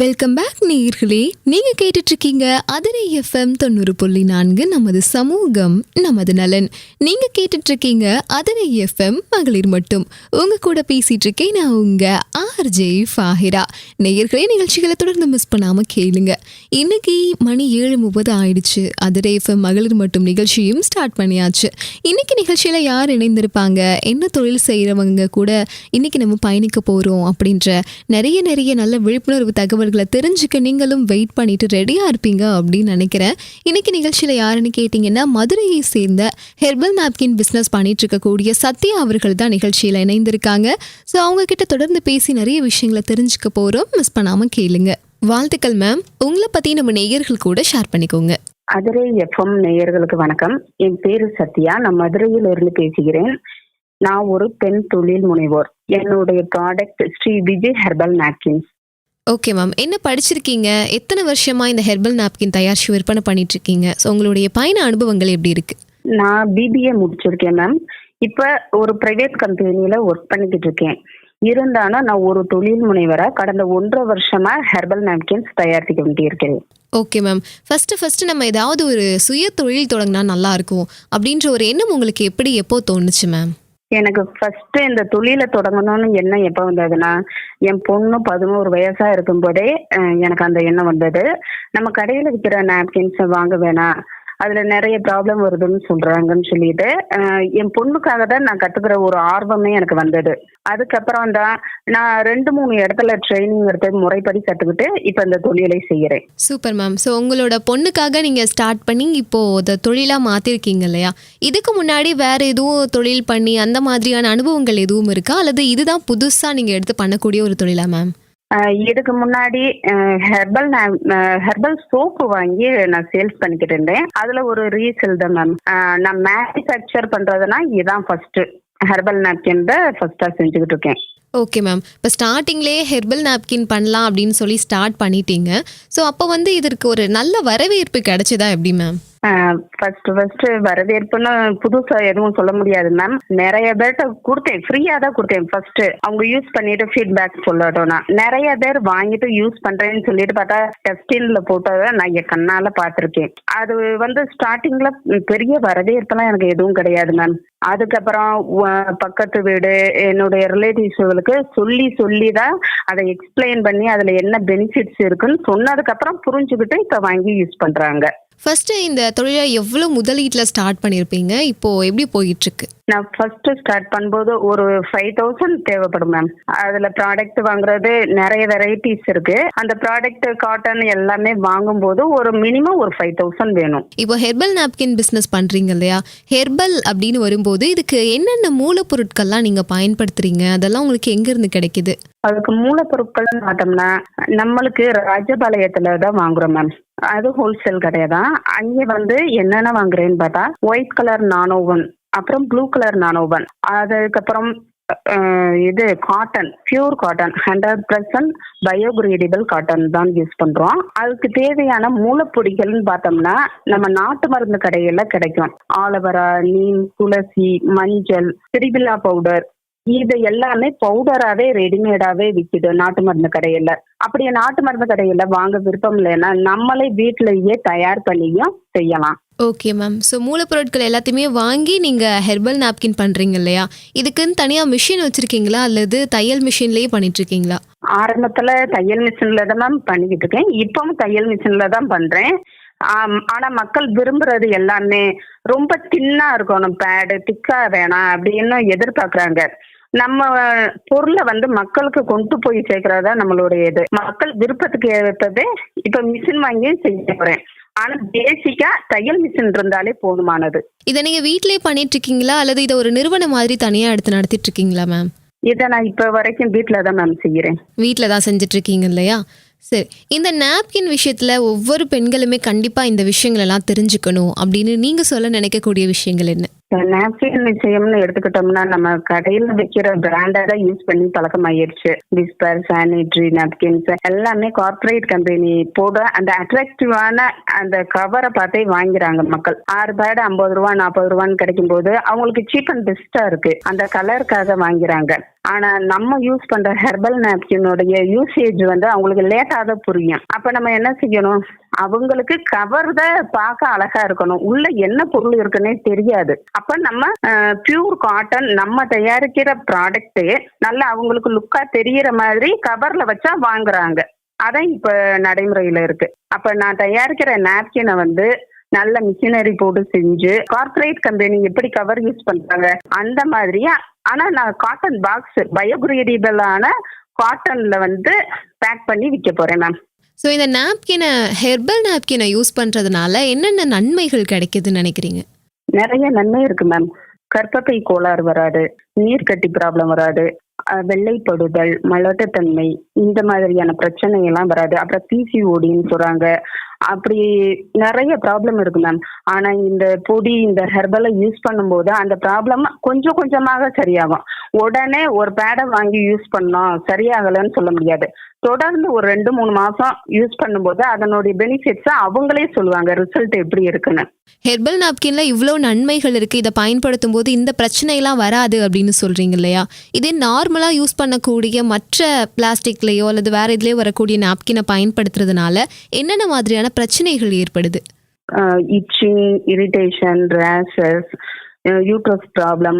Welcome back நேயர்களே. நீங்க கேட்டுட்டு இருக்கீங்க அதிரை எஃப்எம் தொண்ணூறு புள்ளி நான்கு நமது சமூகம் நமது நலன். நீங்க கேட்டுட்டு இருக்கீங்க அதிரை எஃப்எம் மகளிர் மட்டும். உங்க கூட பேசிட்டு இருக்கேன் நான் உங்க ஆர்ஜே ஃபாஹிரா நேயர்களே நிகழ்ச்சிகளை தொடர்ந்து மிஸ் பண்ணாம கேளுங்க. இன்னைக்கு மணி ஏழு முப்பது ஆயிடுச்சு. அதிரை எஃப்எம் மகளிர் மட்டும் நிகழ்ச்சியும் ஸ்டார்ட் பண்ணியாச்சு. இன்னைக்கு நிகழ்ச்சியில யார் இணைந்திருப்பாங்க? என்ன தொழில் செய்யறவங்க கூட இன்னைக்கு நம்ம பயணிக்க போறோம் அப்படின்ற நிறைய நிறைய நல்ல விழிப்புணர்வு தகவல் அவர்களை தெரிஞ்சுக்க நீங்களும் வெயிட் பண்ணிட்டு ரெடியா இருப்பீங்க அப்படின்னு நினைக்கிறேன். இன்னைக்கு நிகழ்ச்சியில யாருன்னு கேட்டிங்கன்னா மதுரையை சேர்ந்த ஹெர்பல் நாப்கின் பிசினஸ் பண்ணிட்டு இருக்கக்கூடிய சத்யா அவர்கள் தான் நிகழ்ச்சியில் இணைந்திருக்காங்க. ஸோ அவங்க கிட்ட தொடர்ந்து பேசி நிறைய விஷயங்களை தெரிஞ்சுக்க போறோம். மிஸ் பண்ணாம கேளுங்க. வாழ்த்துக்கள் மேம் உங்களை பத்தி நம்ம நேயர்கள் கூட ஷேர் பண்ணிக்கோங்க. மதுரை எஃப்எம் நேயர்களுக்கு வணக்கம். என் பேரு சத்யா. நான் மதுரையில் இருந்து பேசுகிறேன். நான் ஒரு பெண் தொழில் முனைவோர். என்னுடைய product Shri Vijay herbal napkins okay ma'am என்ன படிச்சிருக்கீங்க? எத்தனை வருஷமா இந்த ஹெர்பல் நாப்கின் தயாரிச்சு விற்பனை பண்ணிட்டு இருக்கீங்க ஸோ உங்களுடைய பயண அனுபவங்கள் எப்படி இருக்கு? நான் பிபிஏ முடிச்சிருக்கேன் மேம் இப்போ ஒரு பிரைவேட் கம்பெனியில் ஒர்க் பண்ணிக்கிட்டு இருக்கேன் இருந்தாலும் நான் ஒரு தொழில் முனைவரா கடந்த ஒன்றரை வருஷமா ஹெர்பல் நாப்கின்ஸ் தயாரித்து கொண்டு இருக்கிறேன் ஓகே மேம் ஃபர்ஸ்ட் ஃபர்ஸ்ட் நம்ம ஏதாவது ஒரு சுய தொழில் தொடங்கினா நல்லா இருக்கும். அப்படின்ற ஒரு எண்ணம் உங்களுக்கு எப்படி எப்போ தோணுச்சு மேம் எனக்கு ஃபர்ஸ்ட் இந்த தொழிலை தொடங்கணும்னு எண்ணம் எப்போ வந்ததுன்னா என் பொண்ணு பதினோரு வயசா இருக்கும்போதே எனக்கு அந்த எண்ணம் வந்தது. நம்ம கடையில் விற்கிற நாப்கின்ஸை வாங்க வேணாம். அதுல நிறைய ப்ராப்ளம் வருதுன்னு சொல்றாங்கன்னு சொல்லிட்டு என் பொண்ணுக்காக தான் நான் கத்துக்கிற ஒரு ஆர்வமே எனக்கு வந்தது. அதுக்கப்புறம் தான் நான் ரெண்டு மூணு இடத்துல ட்ரைனிங் எடுத்து முறைப்படி கத்துக்கிட்டு இப்போ இந்த தொழிலை செய்யறேன். சூப்பர் மேம் ஸோ உங்களோட பொண்ணுக்காக நீங்கள் ஸ்டார்ட் பண்ணி இப்போ அதை தொழிலாக மாற்றிருக்கீங்க இல்லையா? இதுக்கு முன்னாடி வேற எதுவும் தொழில் பண்ணி அந்த மாதிரியான அனுபவங்கள் எதுவும் இருக்கா? அல்லது இதுதான் புதுசாக நீங்கள் எடுத்து பண்ணக்கூடிய ஒரு தொழிலா மேம் இதுக்கு முன்னாடி ஹெர்பல் ஹெர்பல் சோப்பு வாங்கி நான் சேல்ஸ் பண்ணிக்கிட்டு இருந்தேன். அதுல ஒரு ரீசேல் தான் மேம் நான் மேனுஃபேக்சர் பண்றதுனா இதுதான் ஃபர்ஸ்ட் ஹெர்பல் நாப்கின் தான் ஃபர்ஸ்டா செஞ்சுக்கிட்டு இருக்கேன். ஓகே மேம் இப்போ ஸ்டார்டிங்லேயே ஹெர்பல் நாப்கின் பண்ணலாம் அப்படின்னு சொல்லி ஸ்டார்ட் பண்ணிட்டீங்க. ஸோ அப்போ வந்து இதற்கு ஒரு நல்ல வரவேற்பு கிடைச்சதா எப்படி மேம் ஃபர்ஸ்ட் ஃபர்ஸ்ட் வரவேற்புன்னு புதுசா எதுவும் சொல்ல முடியாது மேம் நிறைய பேர்ட்ட கொடுத்தேன். ஃப்ரீயா தான் கொடுத்தேன் ஃபர்ஸ்ட் அவங்க யூஸ் பண்ணிட்டு ஃபீட்பேக் சொல்லட்டும்னா நிறைய பேர் வாங்கிட்டு யூஸ் பண்றேன்னு சொல்லிட்டு பார்த்தா டெஸ்டின்ல போட்டதை நான் என் கண்ணால பாத்திருக்கேன் அது வந்து ஸ்டார்டிங்ல பெரிய வரவேற்பெல்லாம் எனக்கு எதுவும் கிடையாது மேம் அதுக்கப்புறம் பக்கத்து வீடு என்னுடைய ரிலேட்டிவ்ஸ்களுக்கு சொல்லி சொல்லி தான் அதை எக்ஸ்பிளைன் பண்ணி அதுல என்ன பெனிஃபிட்ஸ் இருக்குன்னு சொன்னதுக்கு அப்புறம் புரிஞ்சுக்கிட்டு இப்ப வாங்கி யூஸ் பண்றாங்க. ஃபஸ்ட்டு இந்த தொழிலை எவ்வளோ முதலீட்டில் ஸ்டார்ட் பண்ணியிருப்பீங்க இப்போது எப்படி போயிட்டுருக்கு நான் ஃபர்ஸ்ட் ஸ்டார்ட் பண்ணும்போது ஒரு ஃபைவ் தௌசண்ட் தேவைப்படும் மேம் அதுல ப்ராடக்ட் வாங்குறது நிறைய வெரைட்டிஸ் இருக்கு. அந்த ப்ராடக்ட் காட்டன் எல்லாமே வாங்கும்போது ஒரு மினிமம் ஒரு ஃபைவ் தௌசண்ட் வேணும். இப்போ ஹெர்பல் நாப்கின் பிஸ்னஸ் பண்ணுறீங்க இல்லையா? ஹெர்பல் அப்படின்னு வரும்போது இதுக்கு என்னென்ன மூலப்பொருட்கள்லாம் நீங்கள் பயன்படுத்துறீங்க? அதெல்லாம் உங்களுக்கு எங்கேருந்து கிடைக்குது? அதுக்கு மூலப்பொருட்கள் பார்த்தோம்னா நம்மளுக்கு ராஜபாளையத்துல தான் வாங்குறோம் மேம் அது ஹோல்சேல் கடை தான் அங்கே வந்து என்னென்ன வாங்குறேன்னு பார்த்தா ஒயிட் கலர் நானோவன் அப்புறம் ப்ளூ கலர் நானோவன் அதுக்கப்புறம் இது cotton pure cotton hundred percent biodegradable cotton தான் யூஸ் பண்றோம். அதுக்கு தேவையான மூலப்பொடிகள்னு பார்த்தோம்னா நம்ம நாட்டு மருந்து கடையில கிடைக்கும். ஆலவரா நீம் துளசி மஞ்சள் திரிபிலா பவுடர் இது எல்லாமே பவுடராவே ரெடிமேடாவே விக்குது நாட்டு மருந்து கடையில அப்படியே நாட்டு மருந்து கடையில வாங்க விருப்பம் இல்லைன்னா நம்மளே வீட்டிலேயே தயார் பண்ணியும் செய்யலாம். ஓகே மேம் ஸோ மூலப்பொருட்கள் எல்லாத்தையுமே வாங்கி நீங்கள் ஹெர்பல் நாப்கின் பண்ணுறீங்க இல்லையா? இதுக்குன்னு தனியாக மிஷின் வச்சுருக்கீங்களா? அல்லது தையல் மிஷின்லேயே பண்ணிட்டுருக்கீங்களா? ஆரம்பத்துல தையல் மிஷின்ல தான் மேம் பண்ணிக்கிட்டு இருக்கேன் இப்பவும் தையல் மிஷின்ல தான் பண்றேன். ஆம், ஆனா மக்கள் விரும்புறது எல்லாமே ரொம்ப தின்னா இருக்கணும் பேடு திக்கா வேணாம் அப்படின்னு எதிர்பார்க்கறாங்க. நம்ம பொருளை வந்து மக்களுக்கு கொண்டு போய் சேர்க்கறதா நம்மளுடைய இது. மக்கள் விருப்பத்துக்கு ஏற்பது இப்ப மிஷின் வாங்கி செய்ய போறேன். ஆனா பேசிக்கா தையல் மிஷின் இருந்தாலே போதுமானது. இதை நீங்கள் வீட்டிலே பண்ணிட்டு இருக்கீங்களா அல்லது இதை ஒரு நிறுவனம் மாதிரி தனியாக எடுத்து நடத்திட்டு இருக்கீங்களா மேம் இதை நான் இப்ப வரைக்கும் வீட்டில தான் மேம் செய்யறேன். வீட்டில் தான் செஞ்சுட்டு இருக்கீங்க இல்லையா? சரி. இந்த நாப்கின் விஷயத்தில் ஒவ்வொரு பெண்களுமே கண்டிப்பாக இந்த விஷயங்களெல்லாம் தெரிஞ்சுக்கணும் அப்படின்னு நீங்கள் சொல்ல நினைக்கக்கூடிய விஷயங்கள் என்ன? நாப்கின் நிச்சயம்னு எடுத்துக்கிட்டோம்னா நம்ம கடையில வைக்கிற பிராண்டா தான் யூஸ் பண்ணி பழக்கமாயிருச்சு. விஸ்பர் சானிட்ரி நாப்கின்ஸ் எல்லாமே கார்ப்பரேட் கம்பெனி போட அந்த அட்ராக்டிவான அந்த கவரை பார்த்தே வாங்கிறாங்க மக்கள். ஆறு பேடு ஐம்பது ரூபா நாற்பது ரூபான்னு கிடைக்கும் போது அவங்களுக்கு சீப் அண்ட் பெஸ்டா இருக்கு. அந்த கலருக்காக வாங்கிறாங்க. ஆனா நம்ம யூஸ் பண்ற ஹெர்பல் நாப்கினுடைய யூசேஜ் வந்து அவங்களுக்கு லேட்டா தான் புரியும். அப்ப நம்ம என்ன செய்யணும்? அவங்களுக்கு கவர் தான் பார்க்க அழகா இருக்கணும். உள்ள என்ன பொருள் இருக்குன்னே தெரியாது. அப்ப நம்ம பியூர் காட்டன் நம்ம தயாரிக்கிற ப்ராடக்ட் நல்லா அவங்களுக்கு லுக்கா தெரியற மாதிரி கவர்ல வச்சா வாங்குறாங்க. அதான் இப்ப நடைமுறையில இருக்கு. அப்ப நான் தயாரிக்கிற நாப்கினை வந்து நல்ல மிஷினரி போட்டு செஞ்சு கார்பரேட் கம்பெனி எப்படி கவர் யூஸ் பண்றாங்க அந்த மாதிரியா? ஆனா நான் காட்டன் பாக்ஸ் பயோகிரேடிபிளான காட்டன்ல வந்து பேக் பண்ணி விற்க போறேன் மேம் ஸோ இந்த நாப்கினை ஹெர்பல் நாப்கினை யூஸ் பண்ணுறதுனால என்னென்ன நன்மைகள் கிடைக்குதுன்னு நினைக்கிறீங்க? நிறைய நன்மை இருக்கு மேம் கற்பப்பை கோளாறு வராது நீர்க்கட்டி ப்ராப்ளம் வராது வெள்ளைப்படுதல் மலட்டுத்தன்மை இந்த மாதிரியான பிரச்சனை எல்லாம் வராது. அப்புறம் பிசிஓடின்னு சொல்றாங்க. அப்படி நிறைய ப்ராப்ளம் இருக்கு மேம் ஆனா இந்த பொடி இந்த ஹெர்பலை யூஸ் பண்ணும்போது அந்த ப்ராப்ளம் கொஞ்சம் கொஞ்சமாக சரியாகும். உடனே ஒரு பேடை வாங்கி யூஸ் பண்ணோம். சரியாகலைன்னு சொல்ல முடியாது. தொடர்ந்து ஒரு ரெண்டு மூணு மாசம் யூஸ் பண்ணும்போது அதனுடைய பெனிஃபிட்ஸை அவங்களே சொல்லுவாங்க. ரிசல்ட் எப்படி இருக்குன்னு. ஹெர்பல் நாப்கின்ல இவ்வளோ நன்மைகள் இருக்கு. இதை பயன்படுத்தும் போது இந்த பிரச்சனையெல்லாம் வராது அப்படின்னு சொல்றீங்க இல்லையா? இதே நார்மலாக யூஸ் பண்ணக்கூடிய மற்ற பிளாஸ்டிக்லயோ அல்லது வேற இதுலயோ வரக்கூடிய நாப்கினை பயன்படுத்துறதுனால என்னென்ன மாதிரியான பிரச்சனைகள் ஏற்படுது. Itching irritation rashes uterus problem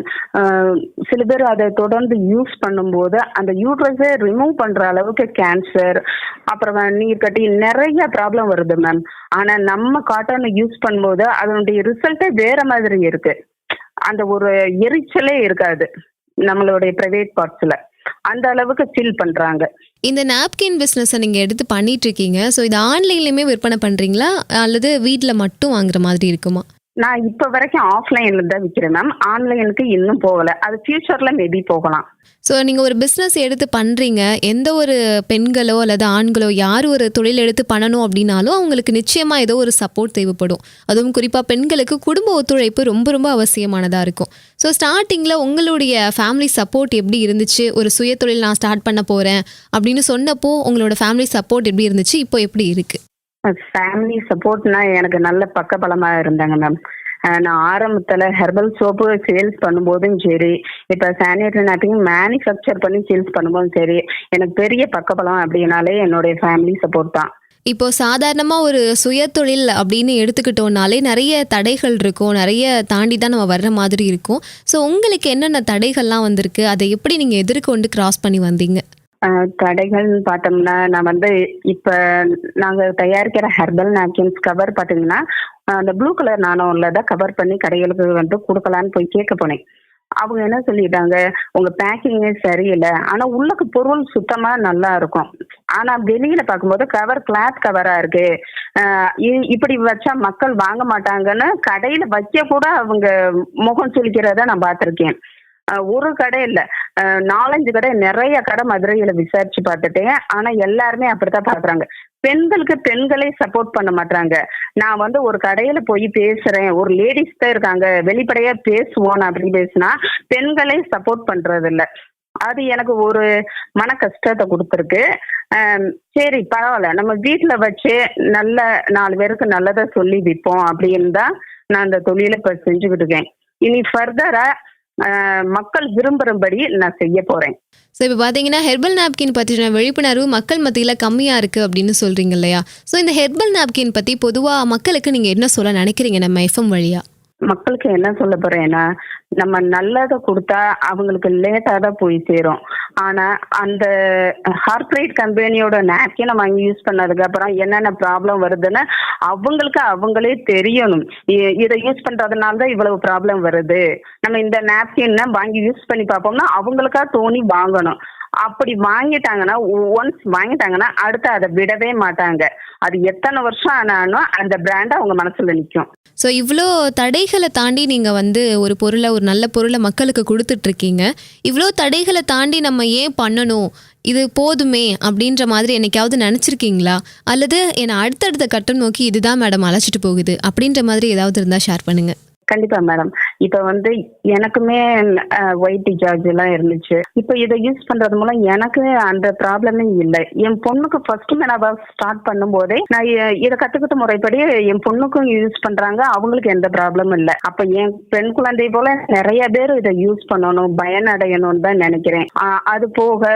சில பேர் அதை தொடர்ந்து யூஸ் பண்ணும்போது அந்த யூட்ரஸை ரிமூவ் பண்ற அளவுக்கு கேன்சர் அப்புறம் நீர் கட்டி நிறைய ப்ராப்ளம் வருது மேம் ஆனா நம்ம காட்டனை யூஸ் பண்ணும்போது அதனுடைய ரிசல்ட்டே வேற மாதிரி இருக்கு. அந்த ஒரு எரிச்சலே இருக்காது நம்மளுடைய பிரைவேட் பார்ட்ஸ்ல அந்த அளவுக்கு ஃபீல் பண்றாங்க. இந்த நாப்கின் பிசினஸ் நீங்க எடுத்து பண்ணிட்டு இருக்கீங்க. ஸோ இது ஆன்லைன்லயுமே விற்பனை பண்றீங்களா? அல்லது வீட்டில் மட்டும் வாங்குற மாதிரி இருக்குமா? நான் இப்ப வரைக்கும் ஆஃப்லைன்ல தான் விற்கிறேன் மேம் ஆன்லைனுக்கு இன்னும் போகல. அது ஃபியூச்சர்ல மேபி போகலாம். ஸோ நீங்கள் ஒரு பிஸ்னஸ் எடுத்து பண்ணுறீங்க எந்த ஒரு பெண்களோ அல்லது ஆண்களோ யார் ஒரு தொழில் எடுத்து பண்ணணும் அப்படின்னாலும் அவங்களுக்கு நிச்சயமாக ஏதோ ஒரு சப்போர்ட் தேவைப்படும். அதுவும் குறிப்பாக பெண்களுக்கு குடும்ப ஒத்துழைப்பு ரொம்ப ரொம்ப அவசியமானதாக இருக்கும். ஸோ ஸ்டார்டிங்கில் உங்களுடைய ஃபேமிலி சப்போர்ட் எப்படி இருந்துச்சு? ஒரு சுய தொழில் நான் ஸ்டார்ட் பண்ண போகிறேன் அப்படின்னு சொன்னப்போ உங்களோட ஃபேமிலி சப்போர்ட் எப்படி இருந்துச்சு? இப்போ எப்படி இருக்குது ஃபேமிலி சப்போர்ட்னா எனக்கு நல்ல பக்கபலமா இருந்தாங்க மேம் நான் ஆரம்பத்துல ஹெர்பல் சோப்பு சேல்ஸ் பண்ணும்போதும் சரி இப்போ சானிடரி நாப்பிங் மேனுஃபேக்சர் பண்ணி சேல்ஸ் பண்ணும்போதும் சரி எனக்கு பெரிய பக்கபலம் அப்படின்னாலே என்னுடைய ஃபேமிலி சப்போர்ட் தான். இப்போ சாதாரணமாக ஒரு சுயதொழில் அப்படின்னு எடுத்துக்கிட்டோம்னாலே நிறைய தடைகள் இருக்கும் நிறைய தாண்டி தான் நம்ம வர்ற மாதிரி இருக்கும். ஸோ உங்களுக்கு என்னென்ன தடைகள்லாம் வந்திருக்கு? அதை எப்படி நீங்கள் எதிர்கொண்டு கிராஸ் பண்ணி வந்தீங்க? அஹ் தடைகள்னு பார்த்தோம்னா நான் வந்து இப்போ நாங்கள் தயாரிக்கிற ஹெர்பல் நாப்கின்ஸ் கவர் பார்த்தீங்கன்னா அந்த ப்ளூ கலர் நானும் தான் கவர் பண்ணி கடைகளுக்கு வந்து கொடுக்கலான்னு போய் கேட்க போனேன். அவங்க என்ன சொல்லிட்டாங்க உங்க பேக்கிங்கே சரியில்லை. ஆனா உள்ளக்கு பொருள் சுத்தமா நல்லா இருக்கும். ஆனா வெளியில பார்க்கும்போது கவர் கிளாத் கவரா இருக்கு. இ- இப்படி வச்சா மக்கள் வாங்க மாட்டாங்கன்னு கடையில வைக்க கூட அவங்க முகம் சுளிக்கிறத நான் பார்த்துருக்கேன். ஒரு கடை இல்ல. நாலஞ்சு கடை நிறைய கடை மதுரையில விசாரிச்சு பார்த்துட்டேன். ஆனா எல்லாருமே அப்படித்தான் பாக்குறாங்க பெண்களுக்கு பெண்களே சப்போர்ட் பண்ண மாட்டாங்க நான் வந்து ஒரு கடையில போய் பேசுறேன். ஒரு லேடிஸ் தான் இருக்காங்க. வெளிப்படையா பேசுவோம் அப்படின்னு பேசினா பெண்களே சப்போர்ட் பண்றது இல்ல அது எனக்கு ஒரு மன கஷ்டத்தை கொடுத்துருக்கு. சரி பரவாயில்ல. நம்ம வீட்டுல வச்சு நல்ல நாலு பேருக்கு நல்லதா சொல்லி விற்போம் அப்படின்னு தான் நான் அந்த தொழிலை இப்ப செஞ்சுக்கிட்டு இருக்கேன். இனி ஃபர்தரா மக்கள் விரும்புறபடி நான் செய்ய போறேன். ஸோ இப்போ பார்த்தீங்கன்னா ஹெர்பல் நாப்கின் பற்றின விழிப்புணர்வு மக்கள் மத்தியில் கம்மியாக இருக்குது அப்படின்னு சொல்கிறீங்க இல்லையா? ஸோ இந்த ஹெர்பல் நாப்கின் பற்றி பொதுவாக மக்களுக்கு நீங்கள் என்ன சொல்ல நினைக்கிறீங்க நம்ம எஃப்எம் வழியா? மக்களுக்கு என்ன சொல்ல போறேன்னா நம்ம நல்லதை கொடுத்தா அவங்களுக்கு லேட்டா தான் போய் சேரும். ஆனா அந்த கார்ப்பரேட் கம்பெனியோட நாப்கினை வாங்கி யூஸ் பண்ணதுக்கு அப்புறம் என்னென்ன ப்ராப்ளம் வருதுன்னு அவங்களுக்கு அவங்களே தெரியணும். இதை யூஸ் பண்றதுனால தான் இவ்வளவு ப்ராப்ளம் வருது. நம்ம இந்த நாப்கின் வாங்கி யூஸ் பண்ணி பார்ப்போம்னா அவங்களுக்கா தோணி வாங்கணும். அப்படி வாங்கிட்டாங்கன்னா ஒன்ஸ் வாங்கிட்டாங்கன்னா அடுத்து அதை விடவே மாட்டாங்க. அது எத்தனை வருஷம் ஆனாலும் அந்த பிராண்ட் அவங்க மனசுல நிற்கும் ஸோ இவ்வளோ தடைகளை தாண்டி நீங்கள் வந்து ஒரு பொருளை ஒரு நல்ல பொருளை மக்களுக்கு கொடுத்துட்ருக்கீங்க. இவ்வளோ தடைகளை தாண்டி நம்ம ஏன் பண்ணணும்? இது போதுமே அப்படின்ற மாதிரி என்னைக்காவது நினச்சிருக்கீங்களா? அல்லது என்னை அடுத்தடுத்த கட்டம் நோக்கி இதுதான் மேடம் அழைச்சிட்டு போகுது அப்படின்ற மாதிரி ஏதாவது இருந்தால் ஷேர் பண்ணுங்கள் கண்டிப்பா மேடம் இப்ப வந்து எனக்குமே ஒயிட் டிசார்ஜ் எல்லாம் இருந்துச்சு. இப்போ இதை யூஸ் பண்றது மூலம் எனக்கு அந்த ப்ராப்ளமே இல்லை. என் பொண்ணுக்கு ஃபர்ஸ்ட் நான் ஸ்டார்ட் பண்ணும்போதே நான் இதை கத்துக்கிட்ட முறைப்படி என் பொண்ணுக்கும் யூஸ் பண்றாங்க. அவங்களுக்கு எந்த ப்ராப்ளமும் இல்லை. அப்ப என் பெண் குழந்தை போல நிறைய பேர் இதை யூஸ் பண்ணணும் பயனடையணும்னு தான் நினைக்கிறேன். அது போக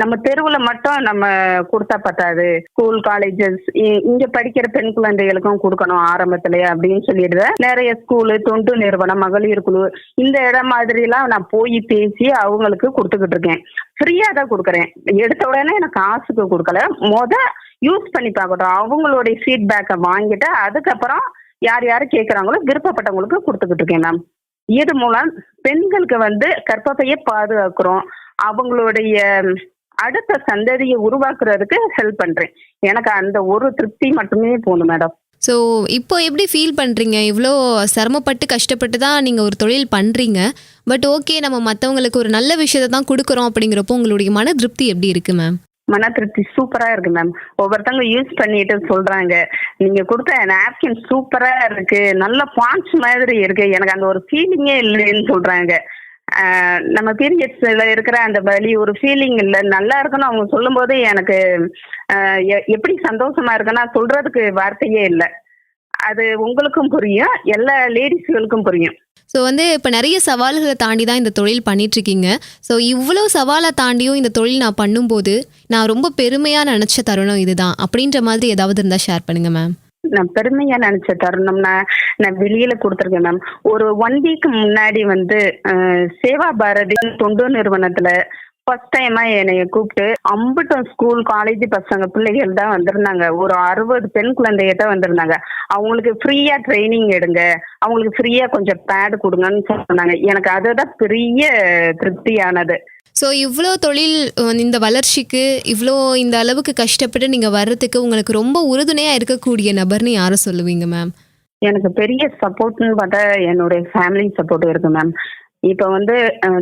நம்ம தெருவுல மட்டும் நம்ம கொடுத்தா பத்தாது. ஸ்கூல் காலேஜஸ் இங்க படிக்கிற பெண் குழந்தைகளுக்கும் கொடுக்கணும் ஆரம்பத்திலேயே அப்படின்னு சொல்லிடுறேன் நிறைய தொண்டு நிறுவனம் மகளிர் குழு இந்த இடம் மாதிரி எல்லாம் நான் போய் பேசி அவங்களுக்கு கொடுத்துக்கிட்டு இருக்கேன். ஃப்ரீயா தான் கொடுக்குறேன். எடுத்த உடனே எனக்கு காசுக்கு கொடுக்கல. மொத யூஸ் பண்ணி பார்க்கட்டும். அவங்களுடைய ஃபீட்பேக்கை வாங்கிட்டு அதுக்கப்புறம் யார் யார் கேட்குறாங்களோ விருப்பப்பட்டவங்களுக்கு கொடுத்துக்கிட்டு இருக்கேன் மேம் இது மூலம் பெண்களுக்கு வந்து கற்பப்பையை பாதுகாக்கிறோம். அவங்களுடைய அடுத்த சந்ததியை உருவாக்குறதுக்கு ஹெல்ப் பண்றேன். எனக்கு அந்த ஒரு திருப்தி மட்டுமே போகணும் மேடம் ஸோ இப்போ எப்படி ஃபீல் பண்ணுறீங்க இவ்வளோ சிரமப்பட்டு கஷ்டப்பட்டு தான் நீங்கள் ஒரு தொழில் பண்ணுறீங்க பட் ஓகே நம்ம மற்றவங்களுக்கு ஒரு நல்ல விஷயத்தை தான் கொடுக்குறோம் அப்படிங்கிறப்போ உங்களுடைய மன திருப்தி எப்படி இருக்குது மேம் மன திருப்தி சூப்பரா இருக்கு மேம் ஒவ்வொருத்தவங்க யூஸ் பண்ணிட்டு சொல்றாங்க. நீங்க கொடுத்த நாப்கின் சூப்பரா இருக்கு. நல்ல பான்ஸ் மாதிரி இருக்கு. எனக்கு அந்த ஒரு ஃபீலிங்கே இல்லைன்னு சொல்றாங்க. நம்ம பீரியட்ஸ்ல இருக்கிற அந்த வலி ஒரு ஃபீலிங் இல்லை நல்லா இருக்குன்னு அவங்க சொல்லும்போது எனக்கு எ- எப்படி சந்தோஷமா இருக்குன்னா சொல்றதுக்கு வார்த்தையே இல்லை. அது உங்களுக்கும் புரியும் எல்லா லேடிஸ்களுக்கும் புரியும். ஸோ வந்து இப்போ நிறைய சவால்களை தாண்டி தான் இந்த தொழில் பண்ணிட்டு இருக்கீங்க ஸோ இவ்வளோ சவாலை தாண்டியும் இந்த தொழில் நான் பண்ணும்போது நான் ரொம்ப பெருமையாக நினச்ச தருணம் இதுதான். அப்படின்ற மாதிரி ஏதாவது இருந்தால் ஷேர் பண்ணுங்க மேம் நான் பெருமையா நினைச்ச தருணம்னா நான் வெளியில கொடுத்துருக்கேன் மேம் ஒரு ஒன் வீக் முன்னாடி வந்து சேவா பாரதி தொண்டு நிறுவனத்துல ஃபர்ஸ்ட் டைமா என்னைய கூப்பிட்டு அம்பட்டம் ஸ்கூல் காலேஜ் பசங்க பிள்ளைகள் தான் வந்திருந்தாங்க. ஒரு அறுபது பெண் குழந்தைய தான் வந்திருந்தாங்க. அவங்களுக்கு ஃப்ரீயா ட்ரைனிங் எடுங்க. அவங்களுக்கு ஃப்ரீயா கொஞ்சம் பேடு கொடுங்கன்னு சொன்னாங்க. எனக்கு அதுதான் பெரிய திருப்தியானது. ஸோ இவ்வளோ தொழில் இந்த வளர்ச்சிக்கு இவ்வளோ இந்த அளவுக்கு கஷ்டப்பட்டு நீங்கள் வர்றதுக்கு உங்களுக்கு ரொம்ப உறுதுணையாக இருக்கக்கூடிய நபர்னு யாரை சொல்லுவீங்க மேம் எனக்கு பெரிய சப்போர்ட்னு பார்த்தா என்னுடைய ஃபேமிலி சப்போர்ட் இருக்கு மேம் இப்போ வந்து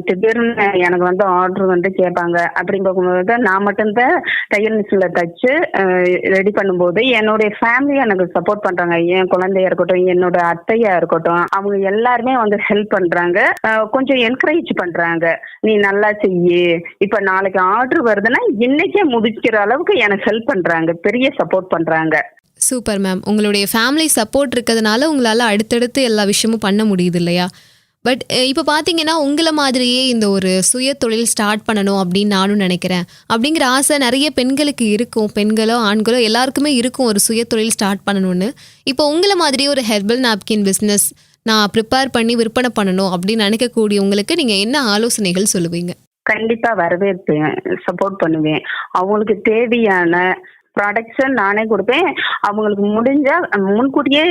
திடீர்னு எனக்கு வந்து ஆர்டர் வந்து கேட்பாங்க. அப்படின்னு பார்க்கும்போது நான் மட்டும்தான் தையல் மிஷினில் தச்சு ரெடி பண்ணும்போது என்னுடைய ஃபேமிலி எனக்கு சப்போர்ட் பண்றாங்க. என் குழந்தையா இருக்கட்டும் என்னோட அத்தையா இருக்கட்டும் அவங்க எல்லாருமே வந்து ஹெல்ப் பண்றாங்க. கொஞ்சம் என்கரேஜ் பண்றாங்க. நீ நல்லா செய்யு. இப்போ நாளைக்கு ஆர்டர் வருதுன்னா இன்னைக்கே முடிக்கிற அளவுக்கு எனக்கு ஹெல்ப் பண்றாங்க. பெரிய சப்போர்ட் பண்றாங்க. சூப்பர் மேம் உங்களுடைய ஃபேமிலி சப்போர்ட் இருக்கிறதுனால உங்களால் அடுத்தடுத்து எல்லா விஷயமும் பண்ண முடியுது இல்லையா? பட் eh, இப்போ பார்த்தீங்கன்னா உங்களை மாதிரியே இந்த ஒரு சுய தொழில் ஸ்டார்ட் பண்ணணும் அப்படின்னு நானும் நினைக்கிறேன். அப்படிங்கிற ஆசை நிறைய பெண்களுக்கு இருக்கும். பெண்களோ ஆண்களோ எல்லாருக்குமே இருக்கும் ஒரு சுய தொழில் ஸ்டார்ட் பண்ணணும்னு. இப்போ உங்களை மாதிரி ஒரு ஹெர்பல் நாப்கின் பிஸ்னஸ் நான் ப்ரிப்பேர் பண்ணி விற்பனை பண்ணணும் அப்படின்னு நினைக்கக்கூடிய உங்களுக்கு நீங்கள் என்ன ஆலோசனைகள் சொல்லுவீங்க? கண்டிப்பா வரவேற்பேன் சப்போர்ட் பண்ணுவேன். அவங்களுக்கு தேவையான ப்ராடக்ட்ஸை நானே கொடுப்பேன். அவங்களுக்கு முடிஞ்சா முன்கூட்டியே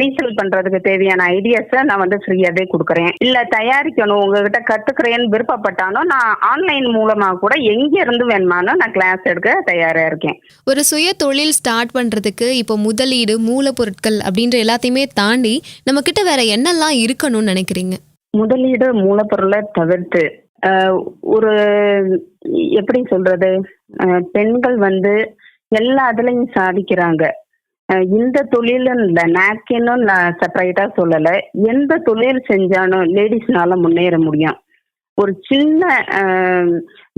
ரீசேல் பண்றதுக்கு தேவையான ஐடியாஸை நான் வந்து ஃப்ரீயாவே கொடுக்குறேன். இல்ல தயாரிக்கணும் உங்ககிட்ட கத்துக்கிறேன்னு விருப்பப்பட்டாலும் நான் ஆன்லைன் மூலமா கூட எங்க இருந்து வேணுமானும் நான் கிளாஸ் எடுக்க தயாரா இருக்கேன். ஒரு சுய தொழில் ஸ்டார்ட் பண்ணுறதுக்கு இப்போ முதலீடு மூலப்பொருட்கள் அப்படின்ற எல்லாத்தையுமே தாண்டி நம்மக்கிட்ட வேற என்னெல்லாம் இருக்கணும்னு நினைக்கிறீங்க? முதலீடு மூலப்பொருளை தவிர்த்து ஒரு எப்படி சொல்றது பெண்கள் வந்து எல்லா இதுலயும் சாதிக்கிறாங்க. இந்த தொழிலும் இல்லை நாப்கினும் நான் செப்பரேட்டா சொல்லல. எந்த தொழில் செஞ்சாலும் லேடிஸ்னால முன்னேற முடியும். ஒரு சின்ன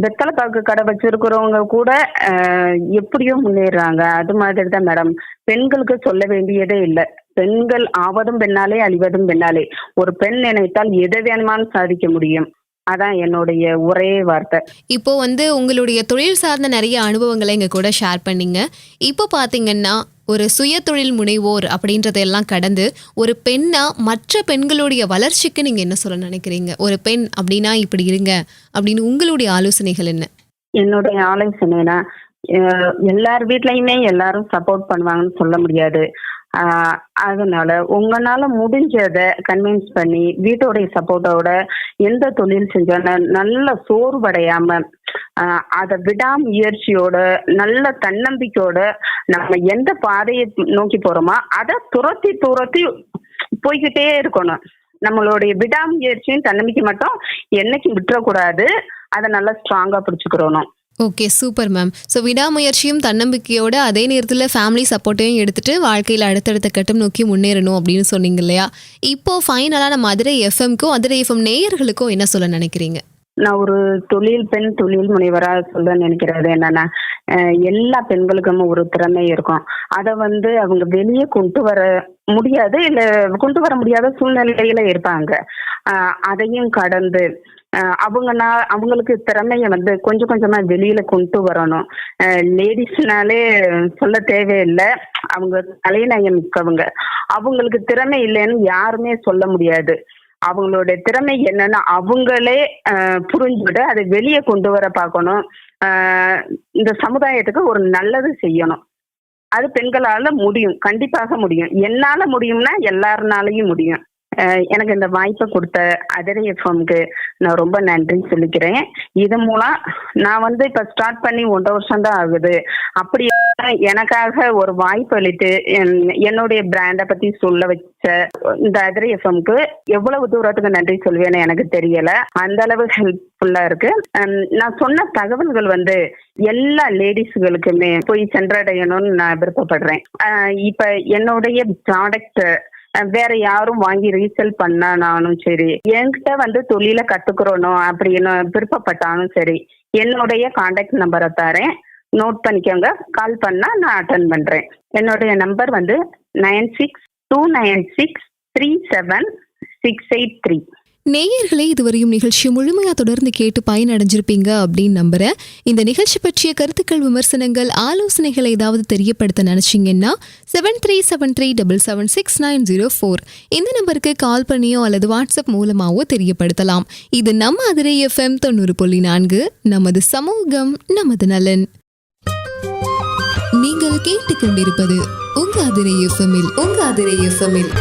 வெத்தலை பாக்கு கடை வச்சிருக்கிறவங்க கூட எப்படியோ முன்னேறாங்க. அது மாதிரி தான் மேடம் பெண்களுக்கு சொல்ல வேண்டியதே இல்லை. பெண்கள் ஆவதும் பெண்ணாலே அழிவதும் பெண்ணாலே. ஒரு பெண் நினைத்தால் எதை வேணுமானு சாதிக்க முடியும். அதான் என்னுடைய ஒரே வார்த்தை. இப்போ வந்து உங்களுடைய தொழில் சார்ந்த நிறைய அனுபவங்களை எங்க கூட ஷேர் பண்ணீங்க. இப்போ பார்த்தீங்கன்னா ஒரு சுய தொழில் முனைவோர் அப்படின்றதையெல்லாம் கடந்து ஒரு பெண்ணா மற்ற பெண்களுடைய வளர்ச்சிக்கு நீங்க என்ன சொல்ல நினைக்கிறீங்க? ஒரு பெண் அப்படின்னா இப்படி இருங்க அப்படின்னு உங்களுடைய ஆலோசனைகள் என்ன? என்னுடைய ஆலோசனைனா எல்லார் வீட்லயுமே எல்லாரும் சப்போர்ட் பண்ணுவாங்கன்னு சொல்ல முடியாது. அதனால உங்களால முடிஞ்சதை கன்வின்ஸ் பண்ணி வீட்டோடைய சப்போர்ட்டோட எந்த தொழில் செஞ்சாலும் நல்ல சோர்வடையாம அதை விடாமுயற்சியோட நல்ல தன்னம்பிக்கையோட நம்ம எந்த பாதையை நோக்கி போறோமோ அதை துரத்தி துரத்தி போய்கிட்டே இருக்கணும். நம்மளுடைய விடாமுயற்சியும் தன்னம்பிக்கை மட்டும் என்னைக்கு விட்டுறக்கூடாது. அதை நல்லா ஸ்ட்ராங்கா பிடிச்சுக்கிறோம் ஓகே சூப்பர் மேம் ஸோ விடாமுயற்சியும் தன்னம்பிக்கையோட அதே நேரத்தில் ஃபேமிலி சப்போர்ட்டையும் எடுத்துட்டு வாழ்க்கையில் அடுத்தடுத்த கட்டம் நோக்கி முன்னேறணும் அப்படின்னு சொன்னீங்க இல்லையா? இப்போ ஃபைனலாக நம்ம மதுரை எஃப்எம்க்கும் மதுரை எஃப்எம் நேயர்களுக்கும் என்ன சொல்ல நினைக்கிறீங்க? நான் ஒரு தொழில் பெண் தொழில் முனைவராக சொல்ல நினைக்கிறது என்னன்னா எல்லா பெண்களுக்கும் ஒரு திறமை இருக்கும். அதை வந்து அவங்க வெளியே கொண்டு வர முடியாது இல்லை கொண்டு வர முடியாத சூழ்நிலையில இருப்பாங்க. அதையும் கடந்து அவங்கனா அவங்களுக்கு திறமைய வந்து கொஞ்சம் கொஞ்சமா வெளியில கொண்டு வரணும். லேடிஸ்னாலே சொல்ல தேவையில்லை. அவங்க கலைநயம் மிக்கவங்க. அவங்களுக்கு திறமை இல்லைன்னு யாருமே சொல்ல முடியாது. அவங்களோட திறமை என்னன்னு அவங்களே புரிஞ்சுக்கிட்டு அதை வெளியே கொண்டு வர பார்க்கணும். இந்த சமுதாயத்துக்கு ஒரு நல்லது செய்யணும். அது பெண்களால முடியும். கண்டிப்பாக முடியும். என்னால முடியும்னா எல்லாருனாலையும் முடியும். எனக்கு இந்த வாய்ப்பை கொடுத்த அதிரை எஃப்எம்க்கு நான் ரொம்ப நன்றின்னு சொல்லிக்கிறேன். இது மூலம் நான் வந்து இப்ப ஸ்டார்ட் பண்ணி ஒன்றரை வருஷம் தான் ஆகுது. அப்படி எனக்காக ஒரு வாய்ப்பு அளித்து என்- என்னுடைய பிராண்டை பத்தி சொல்ல வச்ச இந்த அதிரை எஃப்எம்க்கு எவ்வளவு தூரத்துக்கு நன்றி சொல்வேன்னு எனக்கு தெரியல. அந்த அளவு ஹெல்ப்ஃபுல்லா இருக்கு. நான் சொன்ன தகவல்கள் வந்து எல்லா லேடிஸ்களுக்குமே போய் சென்றடையணும்னு நான் விருப்பப்படுறேன். இப்ப என்னுடைய ப்ராடக்ட் வேற யாரும் வாங்கி ரீசேல் பண்ணானாலும் சரி என்கிட்ட வந்து தொழிலை கத்துக்கிறோனோ அப்படின்னு விருப்பப்பட்டாலும் சரி என்னுடைய கான்டாக்ட் நம்பரை தரேன். நோட் பண்ணிக்கோங்க. கால் பண்ணா நான் அட்டன் பண்றேன். என்னுடைய நம்பர் வந்து nine six two nine six three seven six eight three நேயர்களே இதுவரையும் நிகழ்ச்சியை முழுமையாக தொடர்ந்து கேட்டு பயனடைஞ்சிருப்பீங்க அப்படின்னு நம்புறேன். இந்த நிகழ்ச்சி பற்றிய கருத்துக்கள் விமர்சனங்கள் ஆலோசனைகளை ஏதாவது தெரியப்படுத்த நினைச்சீங்கன்னா seven three seven three double seven six nine zero four இந்த நம்பருக்கு கால் பண்ணியோ அல்லது வாட்ஸ்அப் மூலமாகவோ தெரியப்படுத்தலாம். இது நம்ம அதிரை எஃப்எம் தொண்ணூறு புள்ளி நான்கு நமது சமூகம் நமது நலன். நீங்கள் கேட்டுக்கொண்டிருப்பது உங்க அதிரை எஃப்எம்மில் உங்க அதிரை எஃப்எம்மில்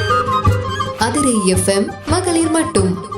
அதிரை எஃப்எம் மகளிர் மட்டும்.